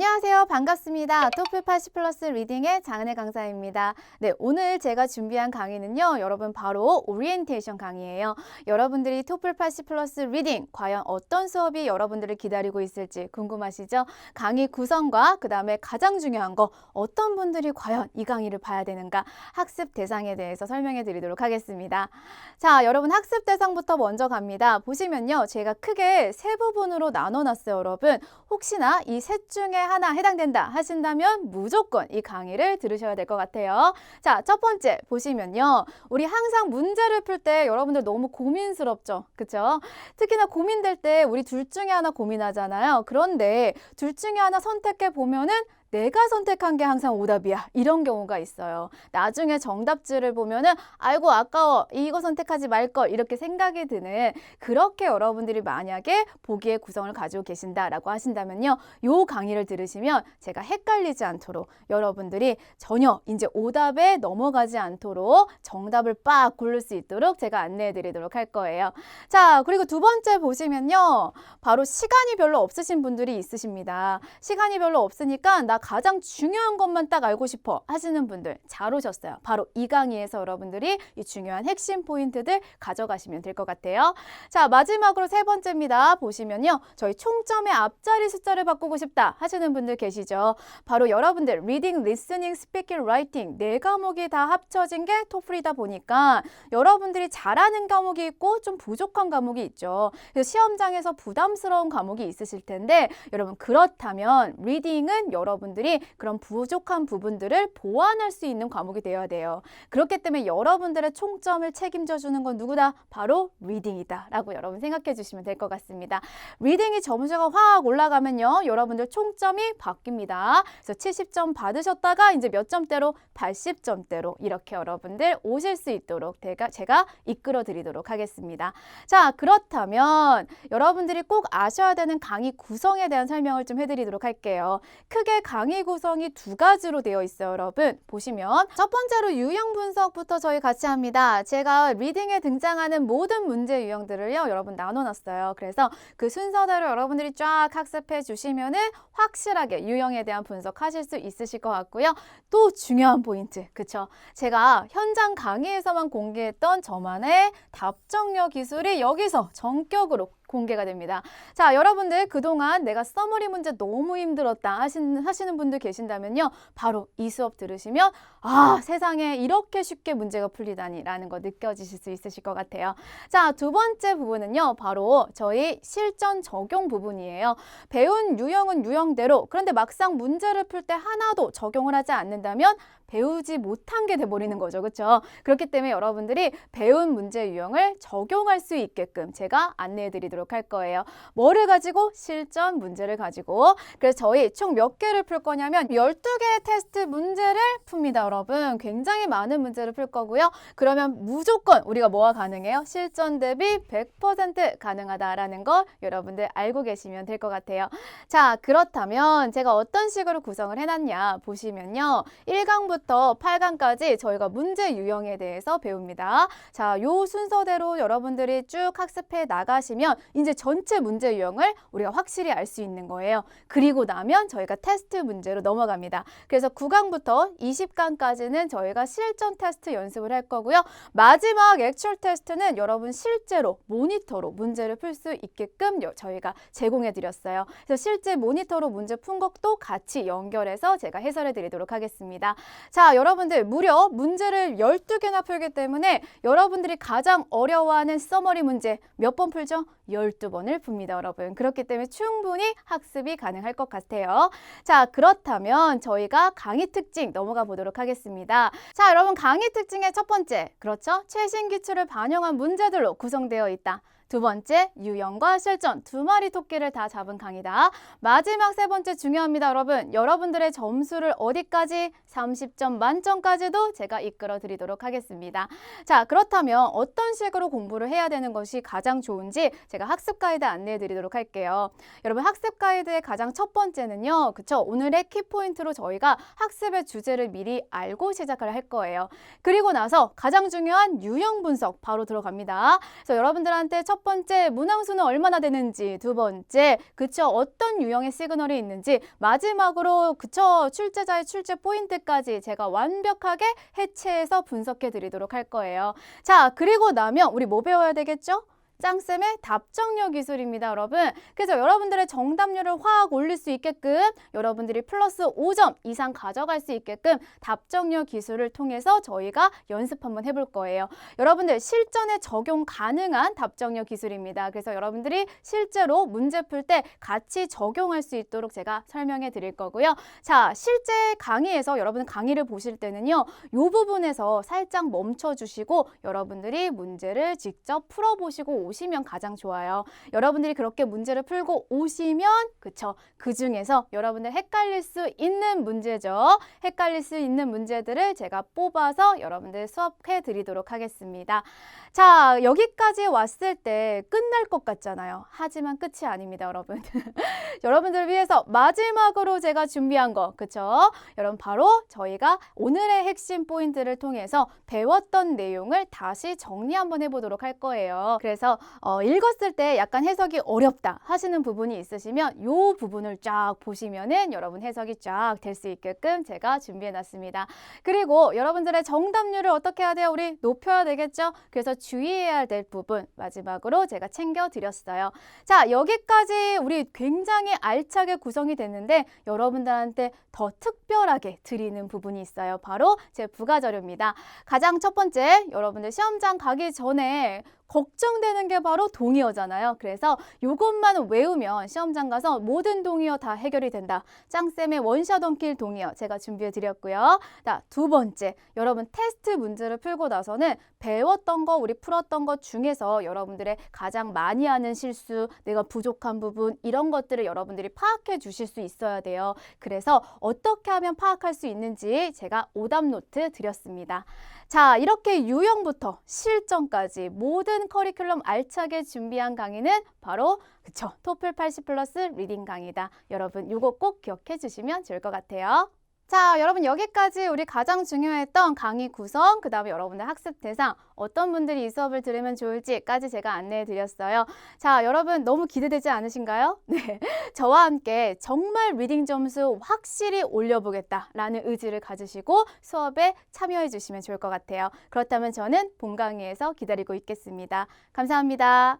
안녕하세요. 반갑습니다. 토플 80 플러스 리딩의 장은혜 강사입니다. 네, 오늘 제가 준비한 강의는요. 여러분 바로 오리엔테이션 강의예요. 여러분들이 토플 80 플러스 리딩 과연 어떤 수업이 여러분들을 기다리고 있을지 궁금하시죠? 강의 구성과 그다음에 가장 중요한 거 어떤 분들이 과연 이 강의를 봐야 되는가 학습 대상에 대해서 설명해 드리도록 하겠습니다. 자, 여러분 학습 대상부터 먼저 갑니다. 보시면요. 제가 크게 세 부분으로 나눠 놨어요, 여러분. 혹시나 이 셋 중에 하나 해당된다 하신다면 무조건 이 강의를 들으셔야 될 것 같아요. 자, 첫 번째 보시면요. 우리 항상 문제를 풀 때 여러분들 너무 고민스럽죠. 그쵸? 특히나 고민될 때 우리 둘 중에 하나 고민하잖아요. 그런데 둘 중에 하나 선택해 보면은 내가 선택한 게 항상 오답이야. 이런 경우가 있어요. 나중에 정답지를 보면은 아이고 아까워. 이거 선택하지 말 걸. 이렇게 생각이 드는 그렇게 여러분들이 만약에 보기의 구성을 가지고 계신다라고 하신다면요. 요 강의를 들으시면 제가 헷갈리지 않도록 여러분들이 전혀 이제 오답에 넘어가지 않도록 정답을 빡 고를 수 있도록 제가 안내해 드리도록 할 거예요. 자, 그리고 두 번째 보시면요. 바로 시간이 별로 없으신 분들이 있으십니다. 시간이 별로 없으니까 나 가장 중요한 것만 딱 알고 싶어 하시는 분들 잘 오셨어요. 바로 이 강의에서 여러분들이 이 중요한 핵심 포인트들 가져가시면 될 것 같아요. 자, 마지막으로 세 번째입니다. 보시면요. 저희 총점의 앞자리 숫자를 바꾸고 싶다 하시는 분들 계시죠. 바로 여러분들 리딩, 리스닝, 스피킹, 라이팅 네 과목이 다 합쳐진 게 토플이다 보니까 여러분들이 잘하는 과목이 있고 좀 부족한 과목이 있죠. 그래서 시험장에서 부담스러운 과목이 있으실 텐데 여러분 그렇다면 리딩은 여러분 들이 그런 부족한 부분들을 보완할 수 있는 과목이 되어야 돼요. 그렇기 때문에 여러분들의 총점을 책임져 주는 건 누구다? 바로 리딩이다 라고 여러분 생각해 주시면 될 것 같습니다. 리딩이 점수가 확 올라가면요. 여러분들 총점이 바뀝니다. 그래서 70점 받으셨다가 이제 몇 점대로 80점대로 이렇게 여러분들 오실 수 있도록 제가, 제가 이끌어 드리도록 하겠습니다. 자, 그렇다면 여러분들이 꼭 아셔야 되는 강의 구성에 대한 설명을 좀 해드리도록 할게요. 크게 강의 구성이 두 가지로 되어 있어요, 여러분. 보시면 첫 번째로 유형 분석부터 저희 같이 합니다. 제가 리딩에 등장하는 모든 문제 유형들을요, 여러분 나눠놨어요. 그래서 그 순서대로 여러분들이 쫙 학습해 주시면은 확실하게 유형에 대한 분석하실 수 있으실 것 같고요. 또 중요한 포인트, 그쵸? 제가 현장 강의에서만 공개했던 저만의 답정력 기술이 여기서 전격으로 공개가 됩니다. 자, 여러분들 그동안 내가 써머리 문제 너무 힘들었다 하시는, 하시는 분들 계신다면요. 바로 이 수업 들으시면 아, 세상에 이렇게 쉽게 문제가 풀리다니 라는 거 느껴지실 수 있으실 것 같아요. 자, 두 번째 부분은요. 바로 저희 실전 적용 부분이에요. 배운 유형은 유형대로 그런데 막상 문제를 풀 때 하나도 적용을 하지 않는다면 배우지 못한 게 돼버리는 거죠. 그렇죠? 그렇기 때문에 여러분들이 배운 문제 유형을 적용할 수 있게끔 제가 안내해 드리 도록 할 거예요. 뭐를 가지고? 실전 문제를 가지고. 그래서 저희 총 몇 개를 풀 거냐면 12개의 테스트 문제를 풉니다, 여러분. 굉장히 많은 문제를 풀 거고요. 그러면 무조건 우리가 뭐가 가능해요? 실전 대비 100% 가능하다라는 거 여러분들 알고 계시면 될 것 같아요. 자, 그렇다면 제가 어떤 식으로 구성을 해놨냐 보시면요. 1강부터 8강까지 저희가 문제 유형에 대해서 배웁니다. 자, 요 순서대로 여러분들이 쭉 학습해 나가시면 이제 전체 문제 유형을 우리가 확실히 알 수 있는 거예요. 그리고 나면 저희가 테스트 문제로 넘어갑니다. 그래서 9강부터 20강까지는 저희가 실전 테스트 연습을 할 거고요. 마지막 액츄얼 테스트는 여러분 실제로 모니터로 문제를 풀 수 있게끔 저희가 제공해 드렸어요. 그래서 실제 모니터로 문제 푼 것도 같이 연결해서 제가 해설해 드리도록 하겠습니다. 자, 여러분들 무려 문제를 12개나 풀기 때문에 여러분들이 가장 어려워하는 써머리 문제 몇 번 풀죠? 12번을 풉니다, 여러분. 그렇기 때문에 충분히 학습이 가능할 것 같아요. 자, 그렇다면 저희가 강의 특징 넘어가 보도록 하겠습니다. 자, 여러분 강의 특징의 첫 번째, 그렇죠? 최신 기출을 반영한 문제들로 구성되어 있다. 두 번째, 유형과 실전 두 마리 토끼를 다 잡은 강의다. 마지막 세 번째 중요합니다, 여러분. 여러분들의 점수를 어디까지 30점 만점까지도 제가 이끌어 드리도록 하겠습니다. 자, 그렇다면 어떤 식으로 공부를 해야 되는 것이 가장 좋은지 제가 학습 가이드 안내해 드리도록 할게요. 여러분, 학습 가이드의 가장 첫 번째는요. 그쵸? 오늘의 키포인트로 저희가 학습의 주제를 미리 알고 시작을 할 거예요. 그리고 나서 가장 중요한 유형 분석 바로 들어갑니다. 그래서 여러분들한테 첫첫 번째 문항수는 얼마나 되는지, 두 번째 그쵸 어떤 유형의 시그널이 있는지, 마지막으로 그쵸 출제자의 출제 포인트까지 제가 완벽하게 해체해서 분석해 드리도록 할 거예요. 자 그리고 나면 우리 뭐 배워야 되겠죠? 짱쌤의 답정력 기술입니다, 여러분. 그래서 여러분들의 정답률을 확 올릴 수 있게끔 여러분들이 플러스 5점 이상 가져갈 수 있게끔 답정력 기술을 통해서 저희가 연습 한번 해볼 거예요. 여러분들 실전에 적용 가능한 답정력 기술입니다. 그래서 여러분들이 실제로 문제 풀 때 같이 적용할 수 있도록 제가 설명해 드릴 거고요. 자, 실제 강의에서 여러분 강의를 보실 때는요. 이 부분에서 살짝 멈춰 주시고 여러분들이 문제를 직접 풀어 보시고 오시면 가장 좋아요. 여러분들이 그렇게 문제를 풀고 오시면 그쵸 그 중에서 여러분들 헷갈릴 수 있는 문제죠. 헷갈릴 수 있는 문제들을 제가 뽑아서 여러분들 수업해 드리도록 하겠습니다. 자 여기까지 왔을 때 끝날 것 같잖아요. 하지만 끝이 아닙니다, 여러분. 여러분들을 위해서 마지막으로 제가 준비한 거 그쵸? 여러분 바로 저희가 오늘의 핵심 포인트를 통해서 배웠던 내용을 다시 정리 한번 해보도록 할 거예요. 그래서 어, 읽었을 때 약간 해석이 어렵다 하시는 부분이 있으시면 이 부분을 쫙 보시면은 여러분 해석이 쫙 될 수 있게끔 제가 준비해 놨습니다. 그리고 여러분들의 정답률을 어떻게 해야 돼요? 우리 높여야 되겠죠? 그래서 주의해야 될 부분 마지막으로 제가 챙겨 드렸어요. 자, 여기까지 우리 굉장히 알차게 구성이 됐는데 여러분들한테 더 특별하게 드리는 부분이 있어요. 바로 제 부가자료입니다. 가장 첫 번째, 여러분들 시험장 가기 전에 걱정되는 게 바로 동의어잖아요. 그래서 이것만 외우면 시험장 가서 모든 동의어 다 해결이 된다. 짱쌤의 원샷 원킬 동의어 제가 준비해 드렸고요. 자, 두 번째, 여러분 테스트 문제를 풀고 나서는 배웠던 거, 우리 풀었던 것 중에서 여러분들의 가장 많이 하는 실수, 내가 부족한 부분 이런 것들을 여러분들이 파악해 주실 수 있어야 돼요. 그래서 어떻게 하면 파악할 수 있는지 제가 오답 노트 드렸습니다. 자, 이렇게 유형부터 실전까지 모든 커리큘럼 알차게 준비한 강의는 바로 그쵸 토플 80 플러스 리딩 강의다. 여러분 이거 꼭 기억해 주시면 좋을 것 같아요. 자, 여러분 여기까지 우리 가장 중요했던 강의 구성, 그 다음에 여러분들 학습 대상, 어떤 분들이 이 수업을 들으면 좋을지까지 제가 안내해 드렸어요. 자, 여러분 너무 기대되지 않으신가요? 네. 저와 함께 정말 리딩 점수 확실히 올려보겠다라는 의지를 가지시고 수업에 참여해 주시면 좋을 것 같아요. 그렇다면 저는 본 강의에서 기다리고 있겠습니다. 감사합니다.